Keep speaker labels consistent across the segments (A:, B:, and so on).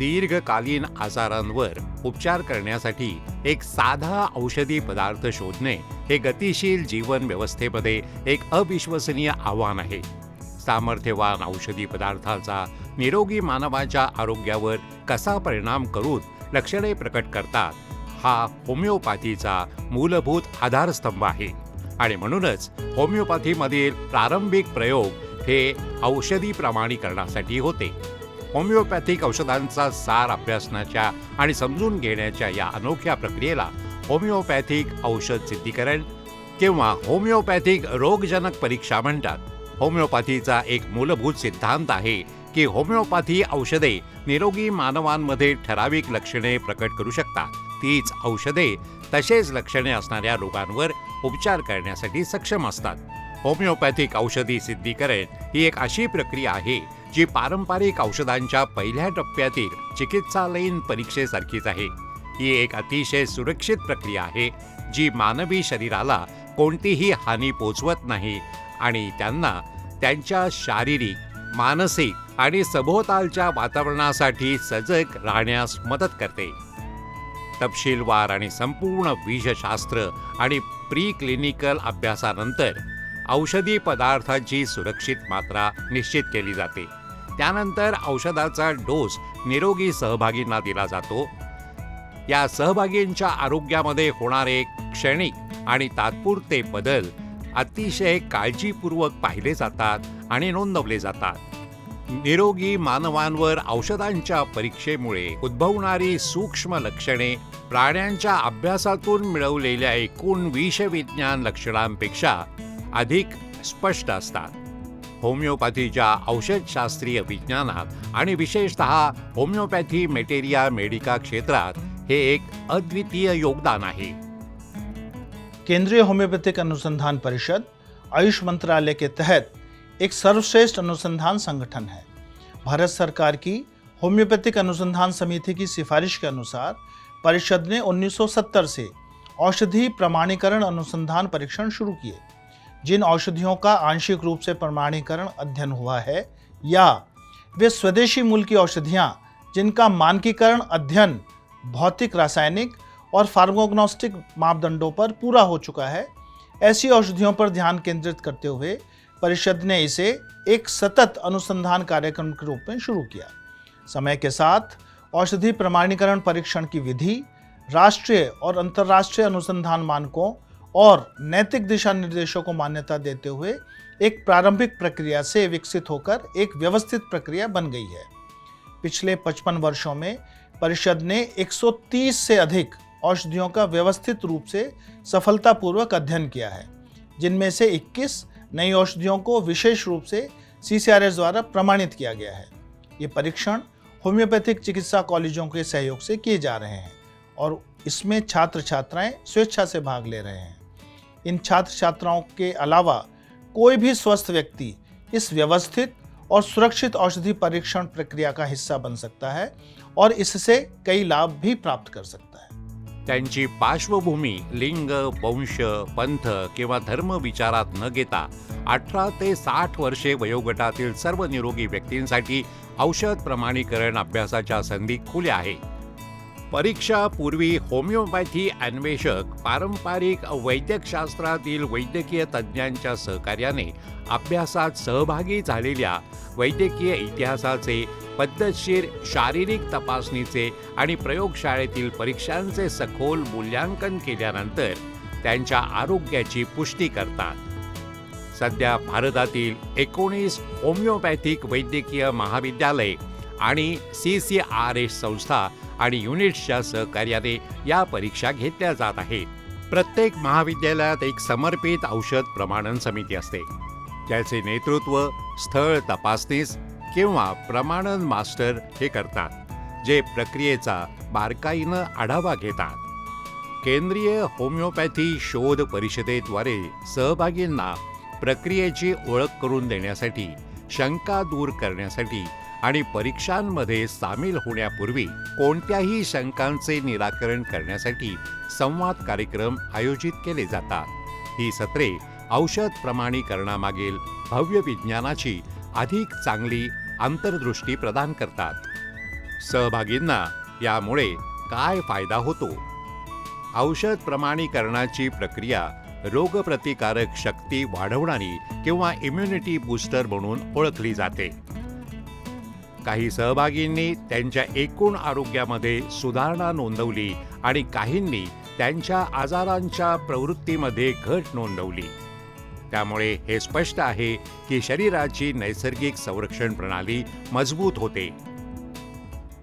A: दीर्घकालीन आजारांवर उपचार करण्यासाठी एक साधा औषधी पदार्थ शोधणे हे गतिशील जीवन व्यवस्थेमध्ये एक अविश्वसनीय आव्हान आहे. सामर्थ्यवान औषधी पदार्थाचा निरोगी मानवाच्या आरोग्यावर कसा परिणाम करून लक्षणे प्रकट करतात हा होमिओपॅथीचा मूलभूत आधारस्तंभ आहे. आणि म्हणूनच होमिओपॅथीमधील प्रारंभिक प्रयोग हे औषधी प्रमाणीकरणासाठी होते. होमिओपॅथिक औषधांचा सार अभ्यासनाच्या आणि समजून घेण्याच्या या अनोख्या प्रक्रियेला होमिओपॅथिक औषध सिद्धीकरण किंवा होमिओपॅथिक रोगजनक परीक्षा म्हणतात. होमिओपॅथीचा एक मूलभूत सिद्धांत आहे की होमिओपॅथी औषधे निरोगी मानवांमध्ये ठराविक लक्षणे प्रकट करू शकतात. तीच औषधे तसेच लक्षणे असणाऱ्या रोगांवर उपचार करण्यासाठी सक्षम असतात. होमिओपॅथिक औषधी सिद्धीकरण ही एक अशी प्रक्रिया आहे जी पारंपरिक औषधांच्या पहिल्या टप्प्यातील चिकित्सालयीन परीक्षेसारखीच आहे. ही एक अतिशय सुरक्षित प्रक्रिया आहे जी मानवी शरीराला कोणतीही हानी पोचवत नाही आणि त्यांना त्यांच्या शारीरिक मानसिक आणि सभोवतालच्या वातावरणासाठी सजग राहण्यास मदत करते. तपशीलवार आणि संपूर्ण बीजशास्त्र आणि प्री क्लिनिकल अभ्यासानंतर औषधी पदार्थांची सुरक्षित मात्रा निश्चित केली जाते. त्यानंतर औषधाचा डोस निरोगी सहभागींना दिला जातो. या सहभागींच्या आरोग्यामध्ये होणारे क्षणिक आणि तात्पुरते बदल अतिशय काळजीपूर्वक पाहिले जातात आणि नोंदवले जातात. निरोगी मानवांवर औषधांच्या परीक्षेमुळे उद्भवणारी सूक्ष्म लक्षणे प्राण्यांच्या अभ्यासातून मिळवलेल्या एकूण विषविज्ञान लक्षणांपेक्षा अधिक स्पष्ट असतात. होमिओपॅथीच्या औषधशास्त्रीय विज्ञानात आणि विशेषत होमिओपॅथी मेटेरिया मेडिका क्षेत्रात हे एक अद्वितीय योगदान आहे.
B: केंद्रीय होम्योपैथिक अनुसंधान परिषद, आयुष मंत्रालय के तहत एक सर्वश्रेष्ठ अनुसंधान संगठन है। भारत सरकार की होम्योपैथिक अनुसंधान समिति की सिफारिश के अनुसार परिषद ने 1970 से औषधि प्रमाणीकरण अनुसंधान परीक्षण शुरू किए। जिन औषधियों का आंशिक रूप से प्रमाणीकरण अध्ययन हुआ है, या वे स्वदेशी मूल की औषधियाँ, जिनका मानकीकरण अध्ययन भौतिक, रासायनिक और फार्मोग्नोस्टिक मापदंडों पर पूरा हो चुका है, ऐसी औषधियों पर ध्यान केंद्रित करते हुए परिषद ने इसे एक सतत अनुसंधान कार्यक्रम के रूप में शुरू किया। समय के साथ औषधि प्रमाणीकरण परीक्षण की विधि, राष्ट्रीय और अंतर्राष्ट्रीय अनुसंधान मानकों और नैतिक दिशा निर्देशों को मान्यता देते हुए एक प्रारंभिक प्रक्रिया से विकसित होकर एक व्यवस्थित प्रक्रिया बन गई है। पिछले 55 वर्षों में परिषद ने 130 से अधिक औषधियों का व्यवस्थित रूप से सफलतापूर्वक अध्ययन किया है, जिनमें से 21 नई औषधियों को विशेष रूप से सीसीआरएस द्वारा प्रमाणित किया गया है। ये परीक्षण होम्योपैथिक चिकित्सा कॉलेजों के सहयोग से किए जा रहे हैं और इसमें छात्र छात्राएँ स्वेच्छा से भाग ले रहे हैं। इन छात्र छात्राओं के अलावा कोई भी स्वस्थ व्यक्ति इस व्यवस्थित और सुरक्षित औषधि परीक्षण प्रक्रिया का हिस्सा बन सकता है और इससे कई लाभ भी प्राप्त कर सकता है।
A: त्यांची पार्श्वभूमी लिंग वंश पंथ किंवा धर्म विचारात न घेता अठरा ते साठ वर्षे वयोगटातील सर्व निरोगी व्यक्तींसाठी औषध प्रमाणीकरण अभ्यासाच्या संधी खुल्या आहे परीक्षा पूर्वी होमिओपॅथी अन्वेषक पारंपरिक वैद्यकशास्त्रातील वैद्यकीय तज्ज्ञांच्या सहकार्याने अभ्यासात सहभागी झालेल्या वैद्यकीय इतिहासाचे पद्धतशीर शारीरिक तपासणीचे आणि प्रयोगशाळेतील परीक्षांचे सखोल मूल्यांकन केल्यानंतर त्यांच्या आरोग्याची पुष्टी करतात. सध्या भारतातील एकोणीस होमिओपॅथिक वैद्यकीय महाविद्यालय आणि सी सी आर एस संस्था आणि युनिट्सच्या सहकार्याने या परीक्षा घेतल्या जात आहेत. प्रत्येक महाविद्यालयात एक समर्पित औषध प्रमाणन समिती असते. त्याचे नेतृत्व स्थळ तपासणीस किंवा प्रमाणन मास्टर हे करतात जे प्रक्रियेचा बारकाईनं आढावा घेतात. केंद्रीय होमिओपॅथी शोध परिषदेद्वारे सहभागींना प्रक्रियेची ओळख करून देण्यासाठी शंका दूर करण्यासाठी आणि परीक्षांमध्ये सामील होण्यापूर्वी कोणत्याही शंकांचे निराकरण करण्यासाठी संवाद कार्यक्रम आयोजित केले जातात. ही सत्रे औषध प्रमाणीकरणामागील भव्य विज्ञानाची अधिक चांगली आंतरदृष्टी प्रदान करतात. सहभागींना यामुळे काय फायदा होतो? औषध प्रमाणीकरणाची प्रक्रिया रोगप्रतिकारक शक्ती वाढवणारी किंवा इम्युनिटी बूस्टर म्हणून ओळखली जाते. काही सहभागींनी त्यांच्या एकूण आरोग्यामध्ये सुधारणा नोंदवली आणि काहींनी त्यांच्या आजारांच्या प्रवृत्तीमध्ये घट नोंदवली. त्यामुळे हे स्पष्ट आहे की शरीराची नैसर्गिक संरक्षण प्रणाली मजबूत होते.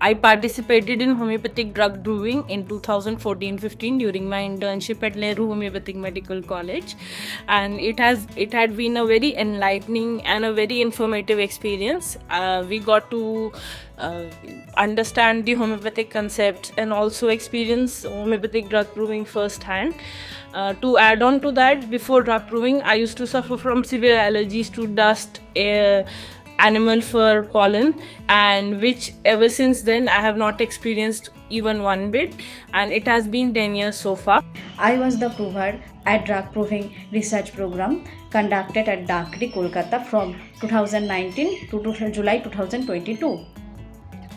C: I participated in homeopathic drug brewing in 2014-15 during my internship at Nehru Homeopathic Medical College, and it has it had been a very enlightening and a very informative experience. Uh, we got to uh, understand the homeopathic concept and also experience homeopathic drug brewing firsthand. Uh, to add on to that, before drug brewing, I used to suffer from severe allergies to dust, air, animal fur pollen and which ever since then i have not experienced even one bit and it has been 10 years so far
D: I was the prover at drug proving research program conducted at Dakri, Kolkata from 2019 to July 2022.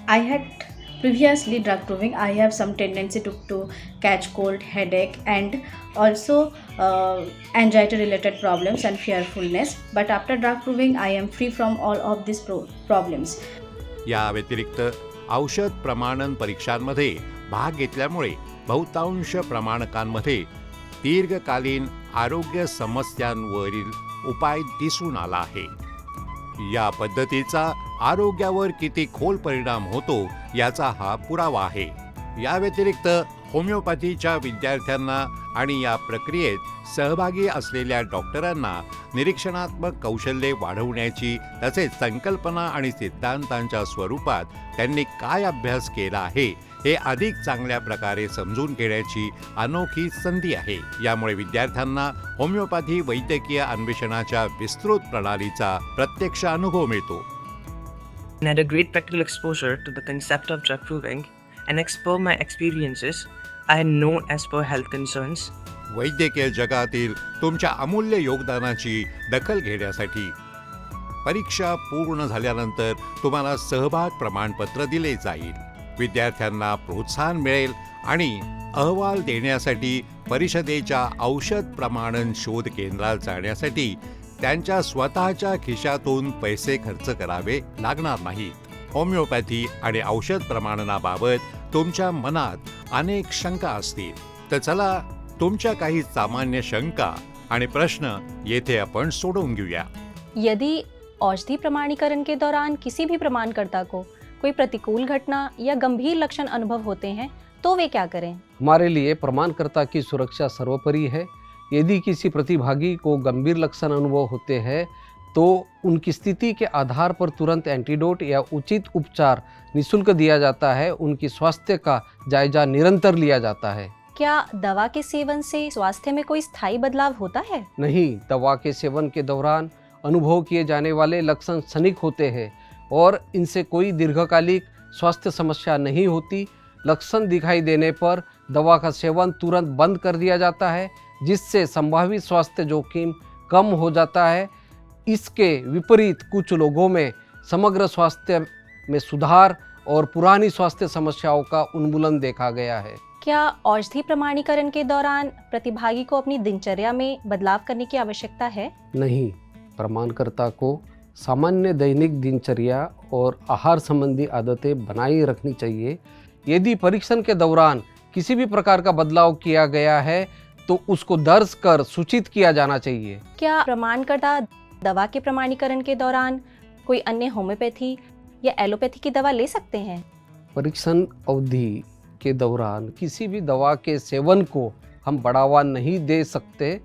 D: I had previously drug proving. I have some tendency to, to catch cold, headache, and also Uh, anxiety related problems and fearfulness. But after drug proving, I am free from all of these pro- problems.
A: या व्यतिरिक्त औषध प्रमाणन परीक्षांमध्ये भाग घेतल्यामुळे बहुतांश प्रमाणकांमध्ये दीर्घकालीन आरोग्य समस्यांवरील उपाय दिसून आला आहे या पद्धतीचा आरोग्यावर किती खोल परिणाम होतो याचा हा पुरावा आहे या व्यतिरिक्त होमिओपॅथीच्या विद्यार्थ्यांना आणि या प्रक्रियेत सहभागी असलेल्या डॉक्टरांना निरीक्षणात्मक कौशल्ये वाढवण्याची तसेच संकल्पना आणि सिद्धांतांच्या स्वरूपात त्यांनी काय अभ्यास केला आहे हे अधिक चांगल्या प्रकारे समजून घेण्याची अनोखी संधी आहे. यामुळे विद्यार्थ्यांना होमिओपॅथी वैद्यकीय अन्वेषणाच्या विस्तृत प्रणालीचा प्रत्यक्ष अनुभव मिळतो.
E: And had a great practical exposure to the concept of drug proving and explore my experiences I known as per health insurance.
A: वैद्यकीय जगातील तुमच्या अमूल्य योगदानाची दखल घेण्यासाठी परीक्षा पूर्ण झाल्यानंतर तुम्हाला सहभाग प्रमाणपत्र दिले जाईल. विद्यार्थ्यांना प्रोत्साहन मिळेल आणि अहवाल देण्यासाठी परिषदेच्या औषध प्रमाणन शोध केंद्रात जाण्यासाठी त्यांच्या स्वतःच्या खिशातून पैसे खर्च करावे लागणार नाहीत. होमिओपॅथी आणि औषध प्रमाणनाबाबत तुमच्या मनात अनेक शंका असतील तर चला तुमच्या काही सामान्य शंका आणि प्रश्न येथे आपण सोडवून घेऊया.
F: यदि औषधि प्रमाणीकरण के दौरान किसी भी प्रमाणकर्ता को कोई प्रतिकूल घटना या गंभीर लक्षण अनुभव होते हैं तो वे क्या करें?
G: हमारे लिए प्रमाणकर्ता की सुरक्षा सर्वोपरि है। यदि किसी प्रतिभागी को गंभीर लक्षण अनुभव होते हैं तो उनकी स्थिति के आधार पर तुरंत एंटीडोट या उचित उपचार निशुल्क दिया जाता है। उनकी स्वास्थ्य का जायजा निरंतर लिया जाता है।
F: क्या दवा के सेवन से स्वास्थ्य में कोई स्थायी बदलाव होता है?
G: नहीं दवा के सेवन के दौरान अनुभव किए जाने वाले लक्षण क्षणिक होते हैं और इनसे कोई दीर्घकालिक स्वास्थ्य समस्या नहीं होती। लक्षण दिखाई देने पर दवा का सेवन तुरंत बंद कर दिया जाता है जिससे संभावित स्वास्थ्य जोखिम कम हो जाता है इसके विपरीत कुछ लोगों में समग्र स्वास्थ्य में सुधार और पुरानी स्वास्थ्य समस्याओं का उन्मूलन देखा गया है।
F: क्या औषधि प्रमाणीकरण के दौरान प्रतिभागी को अपनी दिनचर्या में बदलाव करने की आवश्यकता है?
G: नहीं प्रमाणकर्ता को सामान्य दैनिक दिनचर्या और आहार संबंधी आदतें बनाए रखनी चाहिए। यदि परीक्षण के दौरान किसी भी प्रकार का बदलाव किया गया है तो उसको दर्ज कर सूचित किया जाना चाहिए।
F: क्या प्रमाणकर्ता दवा के प्रमाणीकरण के दौरान कोई अन्य होम्योपैथी या एलोपैथी की दवा ले सकते हैं?
G: परीक्षण अवधि के दौरान किसी भी दवा के सेवन को हम बढ़ावा नहीं दे सकते,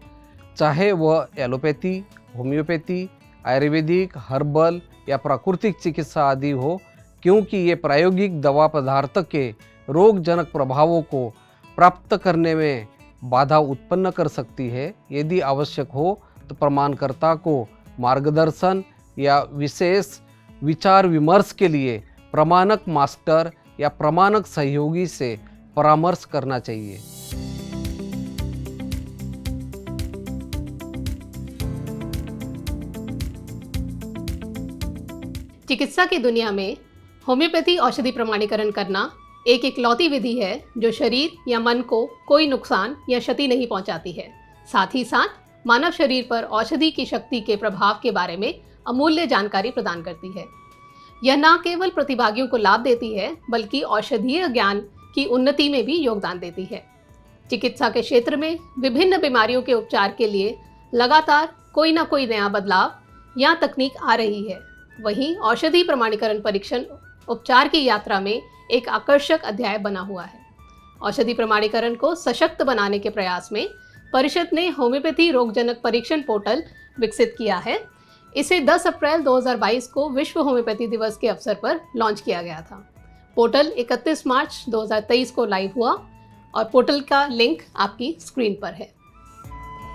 G: चाहे वह एलोपैथी, होम्योपैथी, आयुर्वेदिक, हर्बल या प्राकृतिक चिकित्सा आदि हो, क्योंकि ये प्रायोगिक दवा पदार्थ के रोगजनक प्रभावों को प्राप्त करने में बाधा उत्पन्न कर सकती है। यदि आवश्यक हो तो प्रमाणकर्ता को मार्गदर्शन या विशेष विचार विमर्श के लिए प्रमाणक मास्टर या प्रमाणक सहयोगी से परामर्श करना चाहिए।
H: चिकित्सा की दुनिया में होम्योपैथी औषधि प्रमाणीकरण करना एक इकलौती विधि है जो शरीर या मन को कोई नुकसान या क्षति नहीं पहुंचाती है। साथ ही साथ मानव शरीर पर औषधि की शक्ति के प्रभाव के बारे में अमूल्य जानकारी प्रदान करती है। यह न केवल प्रतिभागियों को लाभ देती है, बल्कि औषधीय ज्ञान की उन्नति में भी योगदान देती है। चिकित्सा के क्षेत्र में विभिन्न बीमारियों के उपचार के लिए लगातार कोई ना कोई नया बदलाव या तकनीक आ रही है। वहीं औषधि प्रमाणीकरण परीक्षण उपचार की यात्रा में एक आकर्षक अध्याय बना हुआ है। औषधि प्रमाणीकरण को सशक्त बनाने के प्रयास में परिषद ने होम्योपैथी रोगजनक परीक्षण पोर्टल विकसित किया है। इसे 10 अप्रैल 2022 को विश्व होम्योपैथी दिवस के अवसर पर लॉन्च किया गया था। पोर्टल 31 मार्च 2023 को लाइव हुआ और पोर्टल का लिंक आपकी स्क्रीन पर है।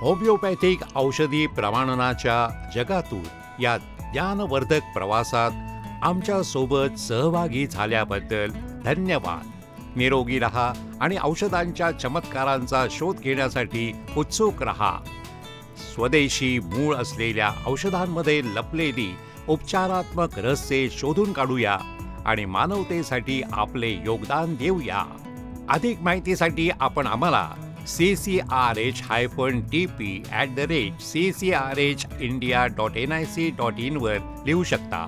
A: होमिओपॅथिक औषधी प्रमाणनाच्या जगातून या ज्ञानवर्धक प्रवासात आमच्यासोबत सहभागी झाल्याबद्दल धन्यवाद। निरोगी रहा आणि औषधांच्या चमत्कारांचा शोध घेण्यासाठी उत्सुक रहा. स्वदेशी मूळ असलेल्या औषधांमध्ये लपलेली उपचारात्मक रहस्ये शोधून काढूया आणि मानवतेसाठी आपले योगदान देऊया. अधिक माहितीसाठी आपण आम्हाला C C R H hyphen T P at the rate C C R H India dot N I C dot इनवर लिहू शकता.